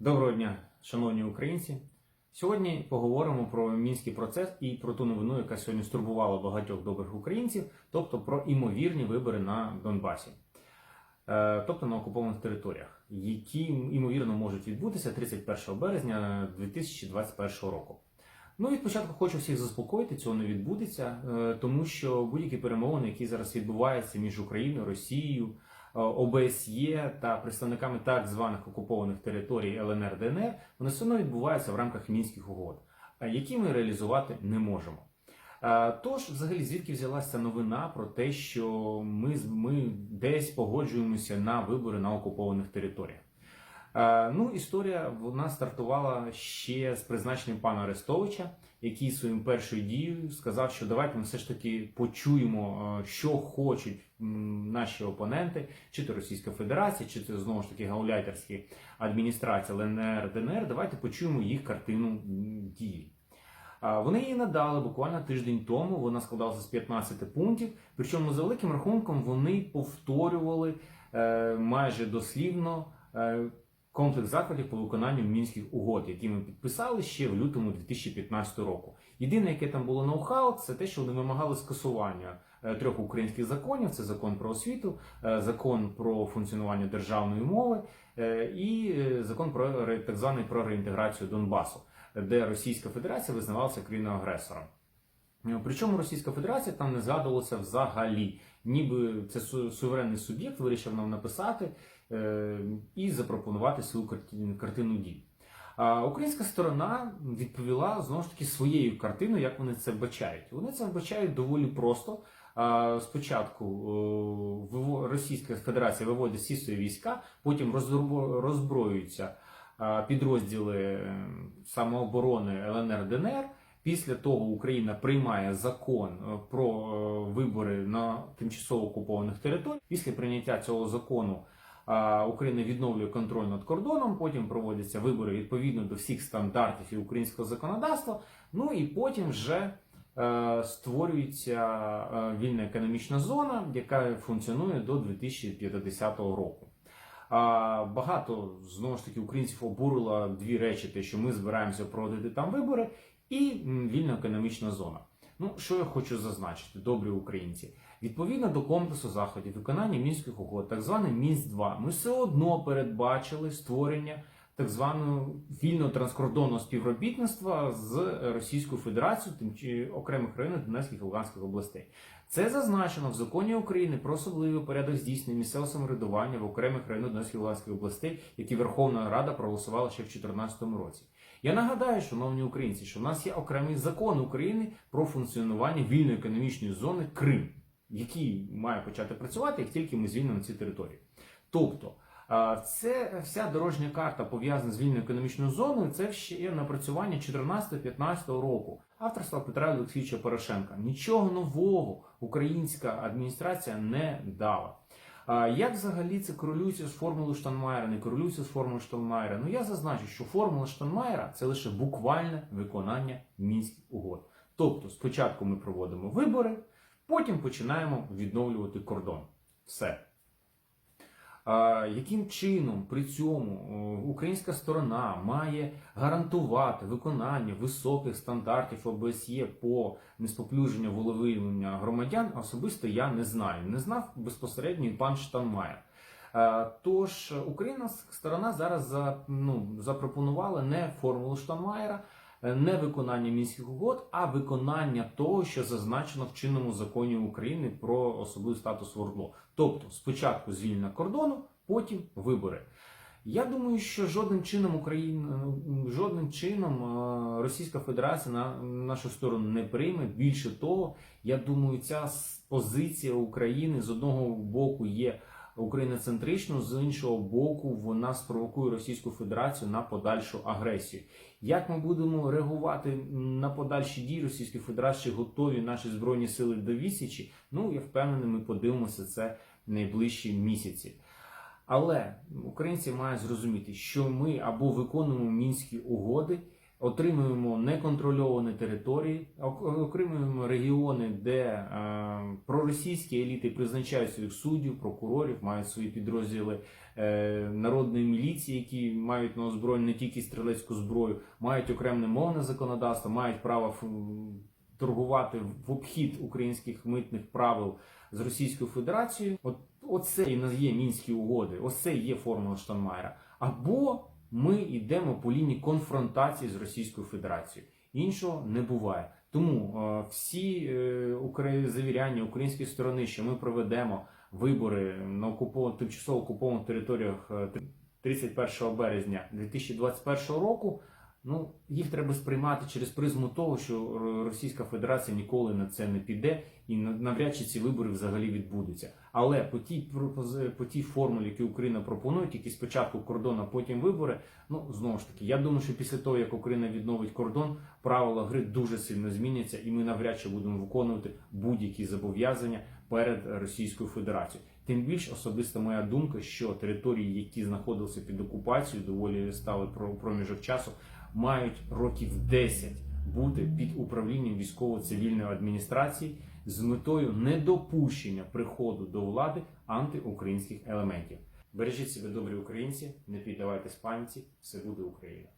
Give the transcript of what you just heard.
Доброго дня, шановні українці. Сьогодні поговоримо про мінський процес і про ту новину, яка сьогодні стурбувала багатьох добрих українців, тобто про імовірні вибори на Донбасі, Е, тобто на окупованих територіях, які імовірно можуть відбутися 31 березня 2021 року. Ну, від початку хочу всіх заспокоїти, цього не відбудеться, е, тому що будь-які перемовини, які зараз відбуваються між Україною, Росією, ОБСЄ та представниками так званих окупованих територій ЛНР ДНР, вони все одно відбуваються в рамках мінських угод, е, які ми реалізувати не можемо. Е, Тож, взагалі, звідки взялася новина про те, що ми, ми десь погоджуємося на вибори на окупованих територіях? Е, Ну, історія вона стартувала ще з призначенням пана Арестовича, який своїм першою дією сказав, що давайте ми все ж таки почуємо, е, що хочуть наші опоненти, чи то Російська Федерація, чи то знову ж таки гауляйтерські адміністрації ЛНР, ДНР. Давайте почуємо їх картину дії. Вони її надали буквально тиждень тому. Вона складалася з 15 пунктів. Причому за великим рахунком вони повторювали е, майже дослівно е, комплекс заходів по виконанню мінських угод, які ми підписали ще в лютому 2015 року. Єдине, яке там було ноу-хау, це те, що вони вимагали скасування е, трьох українських законів: це закон про освіту, е, закон про функціонування державної мови е, і закон про так званий про реінтеграцію Донбасу де Російська Федерація визнавалася країною агресором. Причому Російська Федерація там не згадувалася взагалі, ніби це суверенний суб'єкт вирішив нам написати і запропонувати свою картину дій. Українська сторона відповіла знову ж таки своєю картиною, як вони це вбачають. Вони це вбачають доволі просто. Спочатку е, Російська Федерація виводить всі свої війська, потім роззброюються підрозділи е, самооборони ЛНР ДНР. Після того Україна приймає закон е, про е, вибори на тимчасово окупованих територіях. Після прийняття цього закону Україна відновлює контроль над кордоном. Потім проводяться вибори відповідно до всіх стандартів і українського законодавства. Ну і потім вже е, створюється е, вільна економічна зона, яка функціонує до 2050 року. Багато знову ж таки українців обурило дві речі: те, що ми збираємося проводити там вибори, і вільна економічна зона. Ну, що я хочу зазначити, добрі українці. Відповідно до комплексу заходів виконання мінських угод, так званий мінськ 2 ми все одно передбачили створення так званого вільного транскордонного співробітництва з Російською Федерацією, тим чи окремих районах Донецьких і Луганських областей. Це зазначено в законі України про особливий порядок здійснення місцевого самоврядування в окремих районах Донецької і Луганської областей, які Верховна Рада проголосувала ще в 2014 році. Я нагадаю, шановні українці, що в нас є окремий закон України про функціонування вільної економічної зони Крим, який має почати працювати, як тільки ми звільнимо ці території. Тобто, це вся дорожня карта пов'язана з вільною економічною зоною. Це ще напрацювання 14-15 року. Авторства Петра Олексійовича Порошенка. Нічого нового українська адміністрація не дала. Як взагалі це корелюється з формулою Штанмайера, не корелюється з формулою Штанмайера? Ну я зазначу, що формула Штанмайера це лише буквальне виконання мінських угод. Тобто, спочатку ми проводимо вибори, потім починаємо відновлювати кордон. Все. Яким чином при цьому українська сторона має гарантувати виконання високих стандартів ОБСЄ по неспоплюженню волевиявлення громадян, особисто я не знаю. Не знав безпосередньо і пан Штанмаєр. Е, Тож українська сторона зараз за, ну, запропонувала не формулу Штанмаєра, е, не виконання мінських угод, а виконання того, що зазначено в чинному законі України про особливий статус ВОРДЛО. Тобто спочатку звільнення кордону, потім вибори. Я думаю, що жодним чином Україна, жодним чином е, Російська Федерація на нашу сторону не прийме. Більше того, я думаю, ця позиція України з одного боку є україноцентричною, з іншого боку, вона спровокує Російську Федерацію на подальшу агресію. Як ми будемо реагувати на подальші дії Російської Федерації, готові наші збройні сили до відсічі? Ну я впевнений, ми подивимося це в найближчі місяці. Але українці мають зрозуміти, що ми або виконуємо мінські угоди, отримуємо неконтрольовані території, ок- отримуємо регіони, де е, проросійські еліти призначають своїх суддів, прокурорів, мають свої підрозділи е, народної міліції, які мають на озброєнні не тільки стрілецьку зброю, мають окреме мовне законодавство, мають право торгувати в обхід українських митних правил з Російською Федерацією. От оце і є мінські угоди, оце є формула Штанмайера. Або ми йдемо по лінії конфронтації з Російською Федерацією. Іншого не буває. Тому е, всі е, завіряння української сторони, що ми проведемо вибори на окупо... тимчасово окупованих територіях е, 31 березня 2021 року. Ну, їх треба сприймати через призму того, що Російська Федерація ніколи на це не піде і на- навряд чи ці вибори взагалі відбудуться. Але по тій по тій формулі, які Україна пропонує, тільки спочатку кордон, а потім вибори. Ну знову ж таки, я думаю, що після того як Україна відновить кордон, правила гри дуже сильно зміняться, і ми навряд чи будемо виконувати будь-які зобов'язання перед Російською Федерацією. Тим більш особиста моя думка, що території, які знаходилися під окупацією, доволі стали про проміжок часу, мають років 10 бути під управлінням військово-цивільної адміністрації з метою недопущення приходу до влади антиукраїнських елементів. Бережіть себе, добрі українці, не піддавайтесь паніці, все буде Україна.